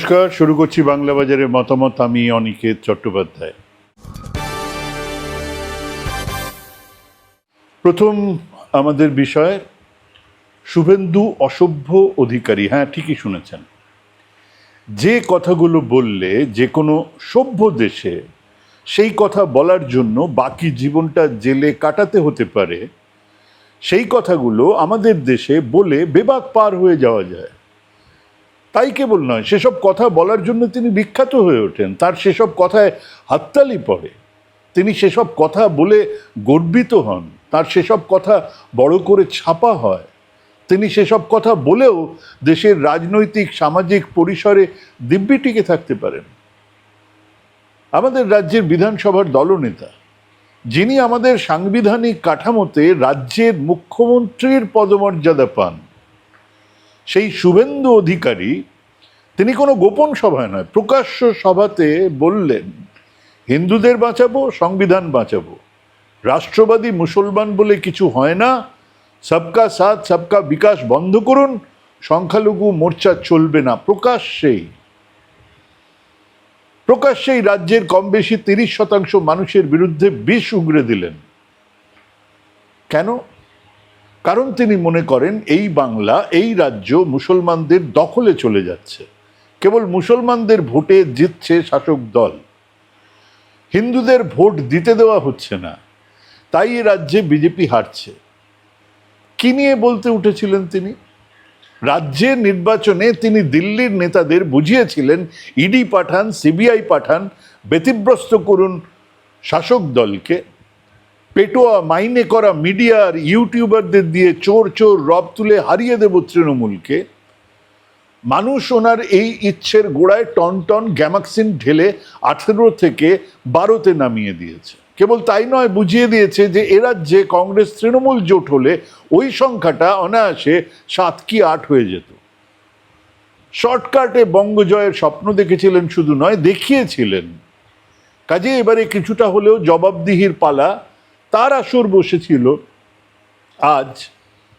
নমস্কার, শুরু করছি বাংলা বাজারের মতামত। আমি অনিকেত চট্টোপাধ্যায়। প্রথম আমাদের বিষয়, শুভেন্দু অসভ্য অধিকারী। হ্যাঁ ঠিকই শুনেছেন। যে কথাগুলো বললে যে কোনো সভ্য দেশে সেই কথা বলার জন্য বাকি জীবনটা জেলে কাটাতে হতে পারে, সেই কথাগুলো আমাদের দেশে বলে বেবাক পার হয়ে যাওয়া যায়। তাই কেবল নয়, সেসব কথা বলার জন্য তিনি বিখ্যাত হয়ে ওঠেন। তার সেসব কথায় হাততালি পড়ে। তিনি সেসব কথা বলে গর্বিত হন। তার সেসব কথা বড় করে ছাপা হয়। তিনি সেসব কথা বলেও দেশের রাজনৈতিক, সামাজিক পরিসরে দিব্যি টিকে থাকতে পারেন। আমাদের রাজ্যের বিধানসভার দলনেতা, যিনি আমাদের সাংবিধানিক কাঠামোতে রাজ্যের মুখ্যমন্ত্রীর পদমর্যাদা পান সেই শুভেন্দু অধিকারী, তিনি কোনো গোপন সভায় নয়, প্রকাশ্য সভাতে বললেন, হিন্দুদের বাঁচাবো, সংবিধান বাঁচাবো। রাষ্ট্রবাদী মুসলমান বলে কিছু হয় না। সবকা সাথ, সবকা বিকাশ বন্ধ করুন। সংখ্যালঘু মোর্চা চলবে না, প্রকাশ্যেই। প্রকাশ্যেই রাজ্যের কম বেশি তিরিশ শতাংশ মানুষের বিরুদ্ধে বিষ উগড়ে দিলেন। কেন? কারণ তিনি মনে করেন এই বাংলা, এই রাজ্য মুসলমানদের দখলে চলে যাচ্ছে। কেবল মুসলমানদের ভোটে জিতছে শাসক দল। হিন্দুদের ভোট দিতে দেওয়া হচ্ছে না। তাই এ রাজ্যে বিজেপি হারছে। কি নিয়ে বলতে উঠেছিলেন তিনি? রাজ্যের নির্বাচনে তিনি দিল্লির নেতাদের বুঝিয়েছিলেন, ইডি পাঠান, সিবিআই পাঠান ব্যতিব্রস্ত করুন শাসক দলকে। পেটোয়া মাইনে করা মিডিয়ার ইউটিউবারদের দিয়ে চোর চোর রব তুলে হারিয়ে দেব তৃণমূলকে। মানুষ ওনার এই ইচ্ছের গোড়ায় টন টন গ্যামাক্সিন ঢেলে আঠেরো থেকে বারোতে নামিয়ে দিয়েছে। কেবল তাই নয়, বুঝিয়ে দিয়েছে যে এ রাজ্যে কংগ্রেস তৃণমূল জোট হলে ওই সংখ্যাটা অনায়াসে সাত কি আট হয়ে যেত। শর্টকাটে বঙ্গজয়ের স্বপ্ন দেখেছিলেন শুধু নয়, দেখিয়েছিলেন। কাজে এবারে কিছুটা হলেও জবাবদিহির পালা তার আসর বসেছিল আজ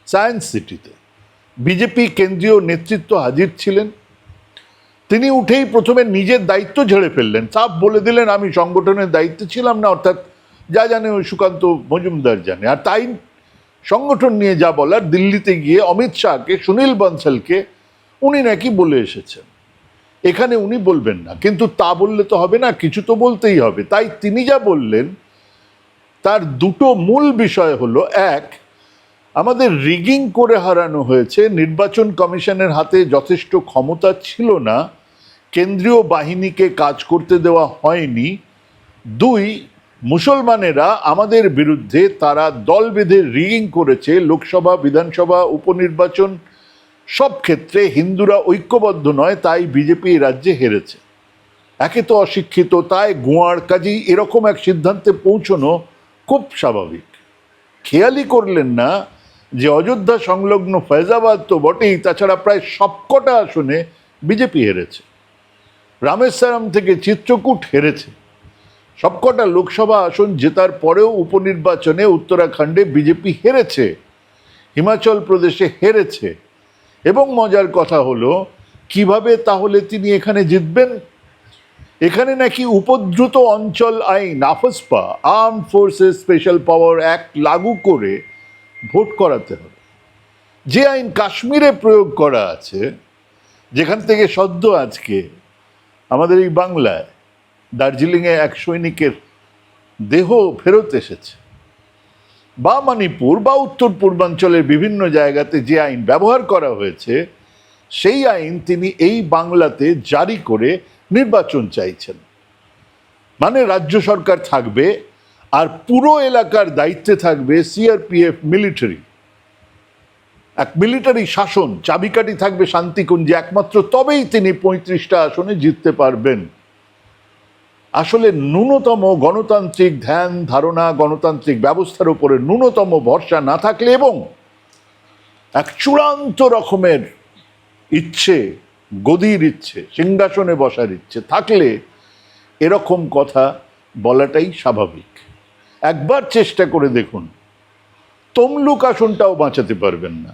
সায়েন্স সিটিতে বিজেপি কেন্দ্রীয় নেতৃত্ব হাজির ছিলেন। তিনি উঠেই প্রথমে নিজের দায়িত্ব ঝেড়ে ফেললেন। সাফ বলে দিলেন, আমি সংগঠনের দায়িত্বে ছিলাম না, অর্থাৎ যা জানে ওই সুকান্ত মজুমদার জানে। আর তাই সংগঠন নিয়ে যা বলার, দিল্লিতে গিয়ে অমিত শাহকে, সুনীল বনসলকে উনি নাকি বলে এসেছেন। এখানে উনি বলবেন না, কিন্তু তা বললে তো হবে না, কিছু তো বলতেই হবে। তাই তিনি যা বললেন তার দুটো মূল বিষয় হলো, এক, আমাদের রিগিং করে হারানো হয়েছে, নির্বাচন কমিশনের হাতে যথেষ্ট ক্ষমতা ছিল না, কেন্দ্রীয় বাহিনীকে কাজ করতে দেওয়া হয়নি, দুই, মুসলমানেরা আমাদের বিরুদ্ধে তারা দল বেঁধে রিগিং করেছে, লোকসভা, বিধানসভা, উপনির্বাচন, সব ক্ষেত্রে হিন্দুরা ঐক্যবদ্ধ নয়, তাই বিজেপি রাজ্যে হেরেছে। একে তো অশিক্ষিত, তাই গোয়ার কাজেই এরকম এক সিদ্ধান্তে পৌঁছনো খুব স্বাভাবিক। খেয়ালই করলেন না যে অযোধ্যা সংলগ্ন ফয়জাবাদ তো বটেই, তাছাড়া প্রায় সবকটা আসনে বিজেপি হেরেছে। রামেশ্বরম থেকে চিত্রকূট হেরেছে। সবকটা লোকসভা আসন জেতার পরেও উপনির্বাচনে উত্তরাখণ্ডে বিজেপি হেরেছে, হিমাচল প্রদেশে হেরেছে। এবং মজার কথা হলো, কীভাবে তাহলে তিনি এখানে জিতবেন এখানে নাকি উপদ্রুত অঞ্চল আইন, AFSPA, arm forces special power act লাগু করে ভোট করাতে হবে। যে আইন কাশ্মীরে প্রয়োগ করা আছে, যেখান থেকে সদ্য আজকে আমাদের এই বাংলায় দার্জিলিংয়ে এক সৈনিকের দেহ ফেরত এসেছে, বা মণিপুর বা উত্তর পূর্বাঞ্চলের বিভিন্ন জায়গাতে যে আইন ব্যবহার করা হয়েছে, সেই আইন তিনি এই বাংলাতে জারি করে নির্বাচন চাইছেন। মানে রাজ্য সরকার থাকবে আর পুরো এলাকার দায়িত্বে থাকবে সিআরপিএফ মিলিটারি এক মিলিটারি শাসন, চাবিকাঠি থাকবে শান্তিকুঞ্জে একমাত্র, তবেই তিনি পঁয়ত্রিশটা আসনে জিততে পারবেন। আসলে ন্যূনতম গণতান্ত্রিক ধ্যান, ধারণা, গণতান্ত্রিক ব্যবস্থার উপরে ন্যূনতম ভরসা না থাকলে এবং এক চূড়ান্ত রকমের ইচ্ছে গদির ইচ্ছে সিংহাসনে বসার ইচ্ছে থাকলে এরকম কথা বলাটাই স্বাভাবিক। একবার চেষ্টা করে দেখুন, তমলুক আসনটাও বাঁচাতে পারবেন না।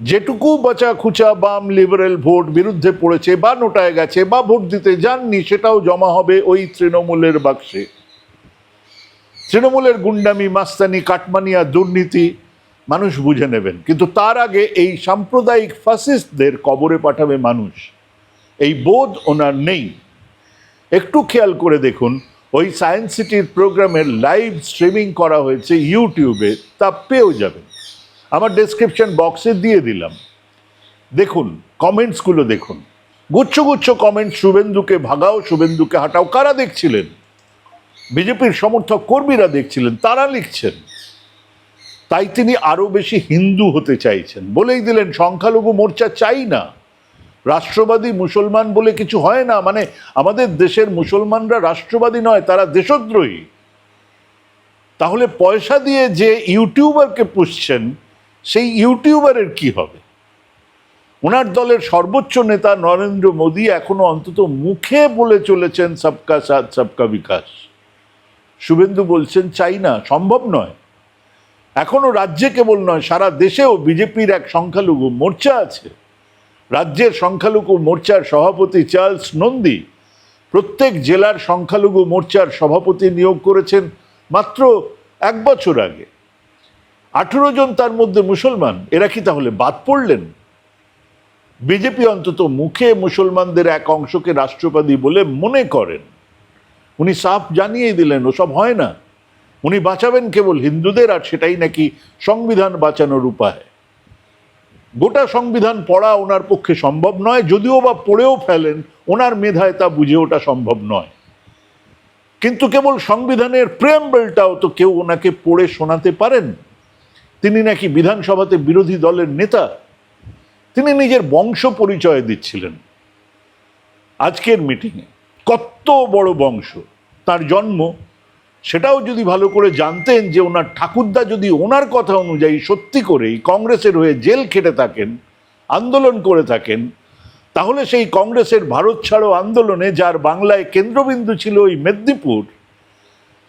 যেটুকু বাঁচা খুচা বাম লিবারেল ভোট বিরুদ্ধে পড়েছে বা নোটায় গেছে বা ভোট দিতে যাননি, সেটাও জমা হবে ওই তৃণমূলের বাক্সে। তৃণমূলের গুন্ডামি, মাস্তানি, কাটমানিয়া দুর্নীতি মানুষ বুঝে নেবেন। কিন্তু তার আগে এই সাম্প্রদায়িক ফাসিস্টদের কবরে পাঠাবে মানুষ। এই বোধ ওনার নেই। একটু খেয়াল করে দেখুন, ওই সায়েন্স সিটির প্রোগ্রামের লাইভ স্ট্রিমিং করা হয়েছে ইউটিউবে তা পেয়েও যাবেন। আমার ডেসক্রিপশন বক্সে দিয়ে দিলাম। দেখুন কমেন্টসগুলো দেখুন। গুচ্ছ গুচ্ছ কমেন্ট শুভেন্দুকে ভাগাও, শুভেন্দুকে হাঁটাও। কারা দেখছিলেন? বিজেপির সমর্থক কর্মীরা দেখছিলেন, তারা লিখছেন। তাই তিনি আরও বেশি হিন্দু হতে চাইছেন। বলেই দিলেন, সংখ্যালঘু মোর্চা চাই না। রাষ্ট্রবাদী মুসলমান বলে কিছু হয় না। মানে আমাদের দেশের মুসলমানরা রাষ্ট্রবাদী নয়, তারা দেশদ্রোহী। তাহলে পয়সা দিয়ে যে ইউটিউবারকে পুষছেন, সেই ইউটিউবারের কি হবে? ওনার দলের সর্বোচ্চ নেতা নরেন্দ্র মোদী এখনও অন্তত মুখে বলে চলেছেন, সবকা সাথ, সবকা বিকাশ। শুভেন্দু বলছেন, চাই না, সম্ভব নয়। এখনও রাজ্যে কেবল নয়, সারা দেশেও বিজেপির এক সংখ্যালঘু মোর্চা আছে। রাজ্যের সংখ্যালঘু মোর্চার সভাপতি চার্লস নন্দী প্রত্যেক জেলার সংখ্যালঘু মোর্চার সভাপতি নিয়োগ করেছেন মাত্র এক বছর আগে। আঠেরো জন তার মধ্যে মুসলমান, এরা কি তাহলে বাদ পড়লেন? বিজেপি অন্তত মুখে মুসলমানদের এক অংশকে রাষ্ট্রবাদী বলে মনে করেন। উনি সাফ জানিয়ে দিলেন, ওসব হয় না। উনি বাঁচাবেন কেবল হিন্দুদের, আর সেটাই নাকি সংবিধান বাঁচানোর উপায়। গোটা সংবিধান পড়া ওনার পক্ষে সম্ভব নয়, যদিও বা পড়েও ফেলেন, ওনার মেধায় তা বুঝে ওটা সম্ভব নয়। কিন্তু কেবল সংবিধানের প্রেমবেলটাও তো কেউ ওনাকে পড়ে শোনাতে পারেন। তিনি নাকি বিধানসভাতে বিরোধী দলের নেতা। তিনি নিজের বংশ পরিচয় দিচ্ছিলেন। আজকের মিটিংয়ে কত বড় বংশ, তার জন্ম সেটাও যদি ভালো করে জানতেন যে ওনার ঠাকুরদা যদি ওনার কথা অনুযায়ী সত্যি করেই কংগ্রেসের হয়ে জেল খেটে থাকেন, আন্দোলন করে থাকেন, তাহলে সেই কংগ্রেসের ভারত ছাড়ো আন্দোলনে যার বাংলায় কেন্দ্রবিন্দু ছিল ওই মেদিনীপুর,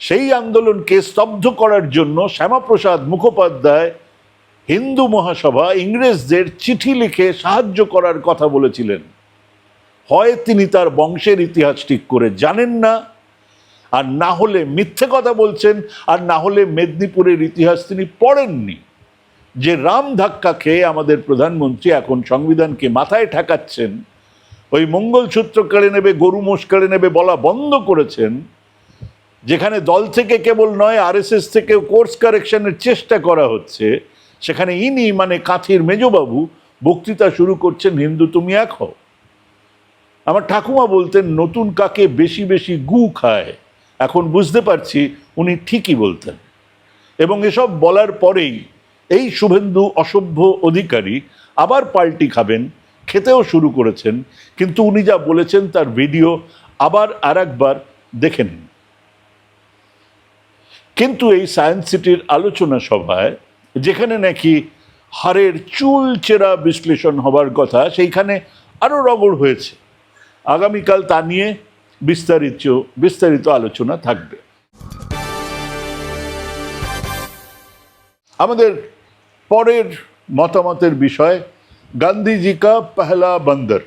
সেই আন্দোলনকে স্তব্ধ করার জন্য শ্যামাপ্রসাদ মুখোপাধ্যায় হিন্দু মহাসভা ইংরেজদের চিঠি লিখে সাহায্য করার কথা বলেছিলেন। হয় তিনি তার বংশের ইতিহাস ঠিক করে জানেন না আর না হলে মিথ্যে কথা বলছেন, আর না হলে মেদিনীপুরের ইতিহাস তিনি পড়েননি। যে রাম ধাক্কা খেয়ে আমাদের প্রধানমন্ত্রী এখন সংবিধানকে মাথায় ঠেকাচ্ছেন, ওই মঙ্গলসূত্র কেড়ে নেবে, গরু মোষ কেড়ে নেবে বলা বন্ধ করেছেন, যেখানে দল থেকে কেবল নয়, আরএসএস থেকেও কোর্স কারেকশনের চেষ্টা করা হচ্ছে, সেখানে ইনি মানে কাঁথির মেজবাবু বক্তৃতা শুরু করছেন, হিন্দু, তুমি এক হও। আমার ঠাকুমা বলতেন, নতুন কাকে বেশি বেশি গু খায় এখন বুঝতে পারছি উনি ঠিকই বলতেন। এবং এসব বলার পরেই এই শুভেন্দু অসভ্য অধিকারী আবার পাল্টি খাবেন, খেতেও শুরু করেছেন, কিন্তু উনি যা বলেছেন তার ভিডিও আবার আর একবার দেখে নিন। কিন্তু এই সায়েন্স সিটির আলোচনা সভায়, যেখানে নাকি হারের চুল চেরা বিশ্লেষণ হবার কথা, সেইখানে আরও রগড় হয়েছে। আগামীকাল তা নিয়ে বিস্তারিত বিস্তারিত আলোচনা থাকবে। আমাদের পরের মতামতের বিষয়, গান্ধীজি কা পহলা বন্দর।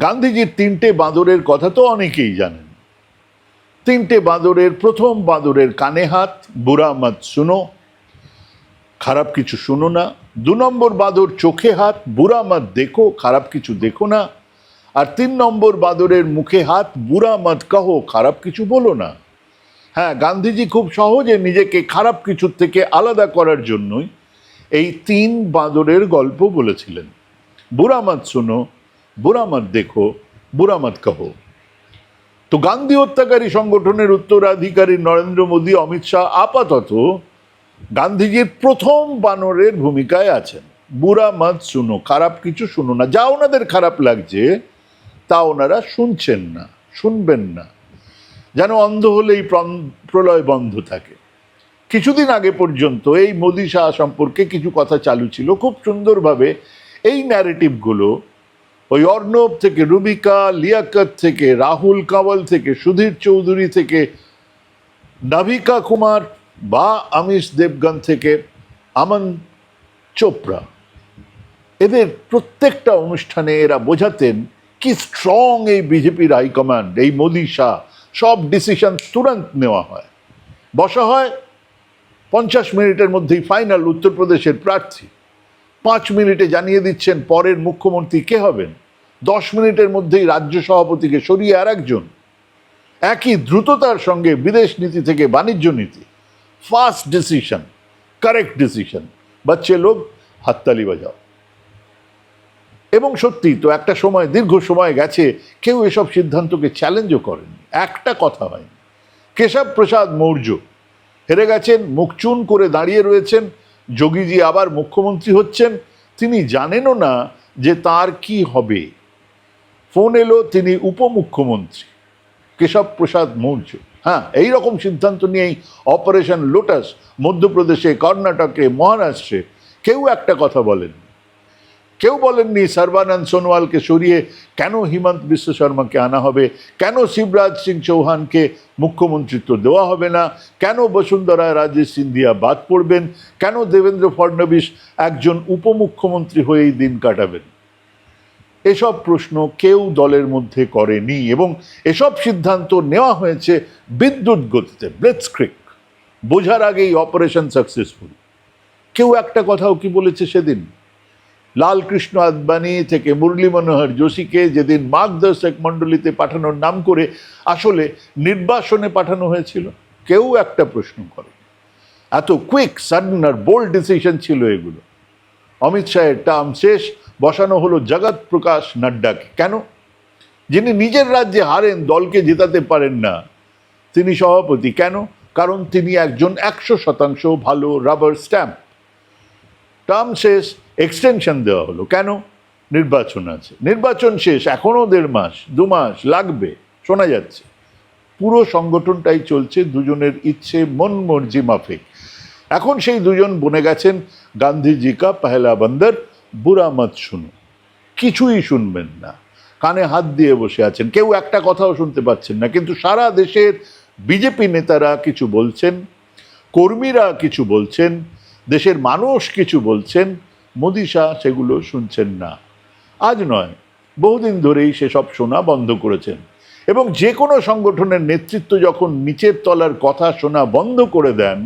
গান্ধীজির তিনটে বাঁদরের কথা তো অনেকেই জানেন। তিনটে বাঁদরের, প্রথম বাঁদরের কানে হাত, বুড়া মত শুনো, খারাপ কিছু শুনো না। দু নম্বর বাঁদর চোখে হাত, বুড়া মত দেখো, খারাপ কিছু দেখো না। আর তিন নম্বর বাঁদরের মুখে হাত, বুড়া মত কাহো খারাপ কিছু বলো না। হ্যাঁ গান্ধীজি খুব সহজে নিজেকে খারাপ কিছুর থেকে আলাদা করার জন্যই এই তিন বাঁদরের গল্প বলেছিলেন। বুড়া মত শুনো, বুড়া মত দেখো, বুড়া মত কাহো তো গান্ধী হত্যাকারী সংগঠনের উত্তরাধিকারী নরেন্দ্র মোদী, অমিত শাহ আপাতত গান্ধীজির প্রথম বানরের ভূমিকায় আছেন। বুড়া মত শুনো, খারাপ কিছু শুনো না। যা ওনাদের খারাপ লাগছে তা ওনারা শুনছেন না, শুনবেন না। যেন অন্ধ হলেই প্রলয় বন্ধ থাকে। কিছুদিন আগে পর্যন্ত এই মোদি শাহ সম্পর্কে কিছু কথা চালু ছিল। খুব সুন্দরভাবে এই ন্যারেটিভগুলো ওই অর্ণব থেকে রুবিকা, লিয়াকত থেকে রাহুল কাওয়াল থেকে সুধীর চৌধুরী থেকে নাভিকা কুমার বা আমিষ দেবগন থেকে আমন চোপড়া। এদের প্রত্যেকটা অনুষ্ঠানে এরা বোঝাতেন কি স্ট্রং এই বিজেপির হাইকমান্ড এই মোদি শাহ, সব ডিসিশন তুরন্ত নেওয়া হয়। বসা হয় পঞ্চাশ মিনিটের মধ্যেই ফাইনাল উত্তরপ্রদেশের প্রার্থী। পাঁচ মিনিটে জানিয়ে দিচ্ছেন পরের মুখ্যমন্ত্রী কে হবেন। দশ মিনিটের মধ্যেই রাজ্য সভাপতিকে সরিয়ে আর একজন একই দ্রুততার সঙ্গে বিদেশ নীতি থেকে বাণিজ্য নীতি। ফাস্ট ডিসিশন কারেক্ট ডিসিশন বাচ্চে লোক, হাততালি বাজাও। এবং সত্যি তো একটা সময়, দীর্ঘ সময় গেছে, কেউ এসব সিদ্ধান্তকে চ্যালেঞ্জও করেনি। একটা কথা হয়নি কেশব প্রসাদ মৌর্য হেরে গেছেন, মুখ চুন করে দাঁড়িয়ে রয়েছেন, যোগীজি আবার মুখ্যমন্ত্রী হচ্ছেন, তিনি জানেনও না যে তার কি হবে। ফোন এলো, তিনি উপমুখ্যমন্ত্রী কেশব প্রসাদ মৌর্য। হ্যাঁ এই রকম সিদ্ধান্ত নিয়েই অপারেশন লোটাস মধ্যপ্রদেশে, কর্ণাটকে, মহারাষ্ট্রে, কেউ একটা কথা বলেন কেউ বলেননি সর্বানন্দ সোনোয়ালকে সরিয়ে কেন হিমন্ত বিশ্ব শর্মাকে আনা হবে? কেন শিবরাজ সিং চৌহানকে মুখ্যমন্ত্রিত্ব দেওয়া হবে না? কেন বসুন্ধরা রাজে সিন্ধিয়া বাদ পড়বেন? কেন দেবেন্দ্র ফডনবিস একজন উপমুখ্যমন্ত্রী হয়েই দিন কাটাবেন? এসব প্রশ্ন কেউ দলের মধ্যে করেনি এবং এসব সিদ্ধান্ত নেওয়া হয়েছে বিদ্যুৎ গতিতে ব্লেটস্ক্রিক বোঝার আগেই অপারেশন সাকসেসফুল। কেউ একটা কথাও কি বলেছে সেদিন? লালকৃষ্ণ আদবানি থেকে মুরলী মনোহর যোশীকে যেদিন মার্গদর্শক মণ্ডলীতে পাঠানোর নাম করে আসলে নির্বাসনে পাঠানো হয়েছিল, কেউ একটা প্রশ্ন করে। এত কুইক সাডেন আর বোল্ড ডিসিশন ছিল এগুলো। অমিত শাহের টার্ম শেষ, বসানো হলো জগৎ প্রকাশ নাড্ডাকে। কেন? যিনি নিজের রাজ্যে হারেন, দলকে জেতাতে পারেন না। তিনি সভাপতি। কেন? কারণ তিনি একজন একশো শতাংশ ভালো রাবার স্ট্যাম্প টার্ম শেষ এক্সটেনশন দেওয়া হলো। কেন? নির্বাচন আছে। নির্বাচন শেষ, এখনও দেড় মাস, দু মাস লাগবে, শোনা যাচ্ছে। পুরো সংগঠনটাই চলছে দুজনের ইচ্ছে, মন মর্জি মাফিক। এখন সেই দুজন বনে গেছেন গান্ধীজি কা পহেলা বন্দর বুরা মত শুনো। কিছুই শুনবেন না। কানে হাত দিয়ে বসে আছেন। কেউ একটা কথাও শুনতে পাচ্ছেন না। কিন্তু সারা দেশের বিজেপি নেতারা কিছু বলছেন, কর্মীরা কিছু বলছেন, দেশের মানুষ কিছু বলছেন মোদি শাহ সেগুলো শুনছেন না। আজ নয়, বহুদিন ধরেই সেসব শোনা বন্ধ করেছেন এবং যে কোনো সংগঠনের নেতৃত্ব যখন নিচের তলার কথা শোনা বন্ধ করে দেন,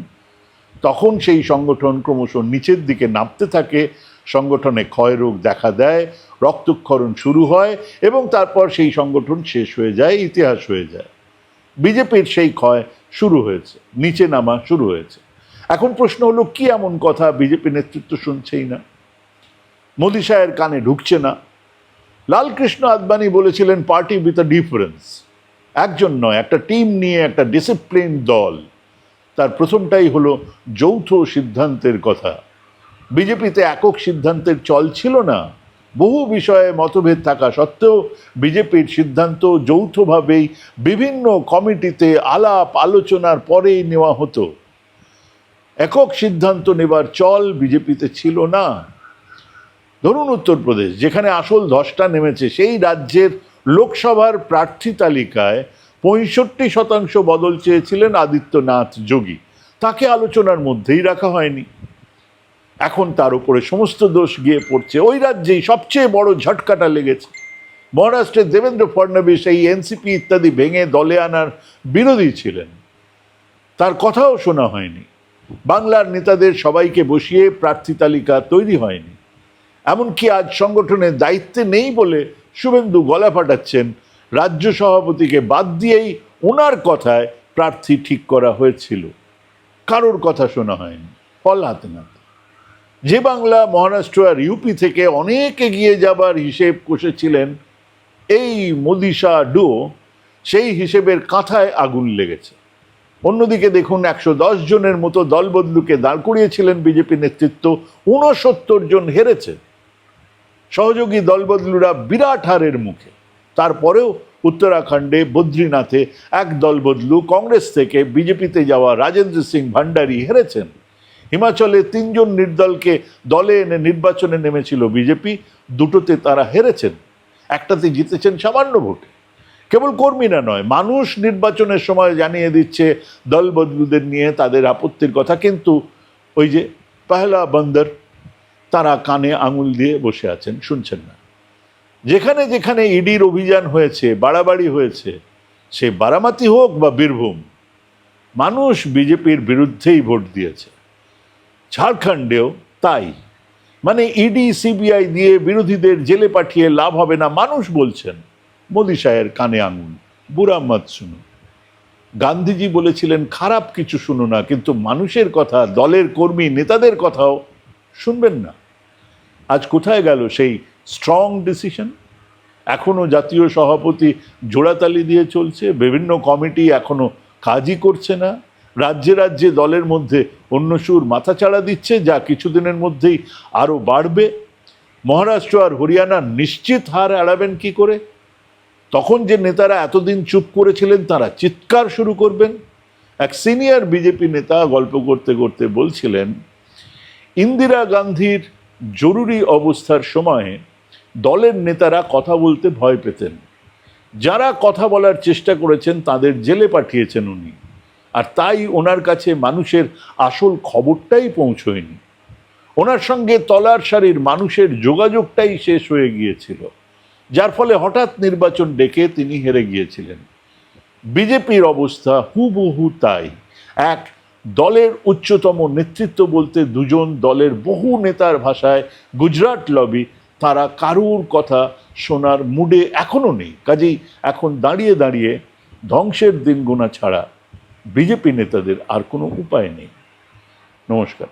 তখন সেই সংগঠন ক্রমশ নিচের দিকে নামতে থাকে, সংগঠনে ক্ষয়রোগ দেখা দেয়, রক্তক্ষরণ শুরু হয় এবং তারপর সেই সংগঠন শেষ হয়ে যায়, ইতিহাস হয়ে যায়। বিজেপির সেই ক্ষয় শুরু হয়েছে, নিচে নামা শুরু হয়েছে। এখন প্রশ্ন হলো, কি এমন কথা বিজেপি নেতৃত্ব শুনছেই না? মোদি সাহের কানে ঢুকছে না। লালকৃষ্ণ আদবানি বলেছিলেন পার্টি উইথ আ ডিফারেন্স একজন নয়, একটা টিম নিয়ে একটা ডিসিপ্লিন দল। তার প্রথমটাই হলো যৌথ সিদ্ধান্তের কথা। বিজেপিতে একক সিদ্ধান্তের চল ছিল না। বহু বিষয়ে মতভেদ থাকা সত্ত্বেও বিজেপির সিদ্ধান্ত যৌথভাবেই বিভিন্ন কমিটিতে আলাপ আলোচনার পরেই নেওয়া হতো। একক সিদ্ধান্ত নেবার চল বিজেপিতে ছিল না। ধরুন উত্তরপ্রদেশ, যেখানে আসল ধসটা নেমেছে, সেই রাজ্যের লোকসভার প্রার্থী তালিকায় পঁয়ষট্টি শতাংশ বদল চেয়েছিলেন আদিত্যনাথ যোগী। তাকে আলোচনার মধ্যেই রাখা হয়নি। এখন তার উপরে সমস্ত দোষ গিয়ে পড়ছে। ওই রাজ্যেই সবচেয়ে বড় ঝটকাটা লেগেছে। মহারাষ্ট্রের দেবেন্দ্র ফডনবিস এই এনসিপি ইত্যাদি ভেঙে দলে আনার বিরোধী ছিলেন। তার কথাও শোনা হয়নি। বাংলার নেতাদের সবাইকে বসিয়ে প্রার্থী তালিকা তৈরি হয়নি। এমনকি আজ সংগঠনের দায়িত্বে নেই বলে শুভেন্দু গলা ফাটাচ্ছেন। রাজ্য সভাপতিকে বাদ দিয়েই ওনার কথায় প্রার্থী ঠিক করা হয়েছিল। কারোর কথা শোনা হয়নি। ফল হাতে নাতে যে বাংলা, মহারাষ্ট্র আর ইউপি থেকে অনেক এগিয়ে যাবার হিসেব কষেছিলেন এই মোদি শাহ ডো সেই হিসেবের কাঁথায় আগুন লেগেছে। অন্যদিকে দেখুন, একশো দশ জনের মতো দলবদলুকে দাঁড় করিয়েছিলেন বিজেপি নেতৃত্ব। ঊনসত্তর জন হেরেছে সহযোগী দলবদলুরা বিরাট হারের মুখে। তারপরেও উত্তরাখণ্ডে বদ্রীনাথে এক দলবদলু কংগ্রেস থেকে বিজেপিতে যাওয়া রাজেন্দ্র সিং ভান্ডারী হেরেছেন। হিমাচলে তিনজন নির্দলকে দলে এনে নির্বাচনে নেমেছিল বিজেপি, দুটোতে তারা হেরেছেন। একটাতে জিতেছেন সামান্য ভোটে। কেবল কর্মীরা নয়, মানুষ নির্বাচনের সময় জানিয়ে দিচ্ছে দল বদলুদের নিয়ে তাদের আপত্তির কথা। কিন্তু ওই যে পহেলা বন্দর তারা কানে আঙুল দিয়ে বসে আছেন, শুনছেন না। যেখানে যেখানে ইডির অভিযান হয়েছে, বাড়াবাড়ি হয়েছে, সে বারামাতি হোক বা বীরভূম, মানুষ বিজেপির বিরুদ্ধেই ভোট দিয়েছে। ঝাড়খণ্ডেও তাই। মানে ইডি, সিবিআই দিয়ে বিরোধীদের জেলে পাঠিয়ে লাভ হবে না, মানুষ বলছেন, মোদি সাহের কানে আঙুল। বুড়া মত শুনো গান্ধীজি বলেছিলেন, খারাপ কিছু শুনো না, কিন্তু মানুষের কথা, দলের কর্মী, নেতাদের কথাও শুনবেন না। আজ কোথায় গেল সেই স্ট্রং ডিসিশন এখনও জাতীয় সভাপতি জোড়াতালি দিয়ে চলছে, বিভিন্ন কমিটি এখনও কাজই করছে না। রাজ্যে রাজ্যে দলের মধ্যে অন্য সুর মাথাচাড়া দিচ্ছে, যা কিছুদিনের মধ্যেই আরও বাড়বে। মহারাষ্ট্র আর হরিয়ানা নিশ্চিত হার এড়াবেন কি করে? তখন যে নেতারা এতদিন চুপ করেছিলেন, তারা চিৎকার শুরু করবেন। এক সিনিয়র বিজেপি নেতা গল্প করতে করতে বলছিলেন, ইন্দিরা গান্ধীর জরুরি অবস্থার সময়ে দলের নেতারা কথা বলতে ভয় পেতেন। যারা কথা বলার চেষ্টা করেছেন, তাদের জেলে পাঠিয়েছেন উনি। আর তাই ওনার কাছে মানুষের আসল খবরটাই পৌঁছয়নি। ওনার সঙ্গে তলার সারির মানুষের যোগাযোগটাই শেষ হয়ে গিয়েছিল। যার ফলে হঠাৎ নির্বাচন ডেকে তিনি হেরে গিয়েছিলেন। বিজেপির অবস্থা হুবহু তাই। এক দলের উচ্চতম নেতৃত্ব বলতে দুজন দলের বহু নেতার ভাষায় গুজরাট লবি তারা কারুর কথা শোনার মুডে এখনও নেই। কাজেই এখন দাঁড়িয়ে দাঁড়িয়ে ধ্বংসের দিন গোনা ছাড়া বিজেপি নেতাদের আর কোনো উপায় নেই। নমস্কার।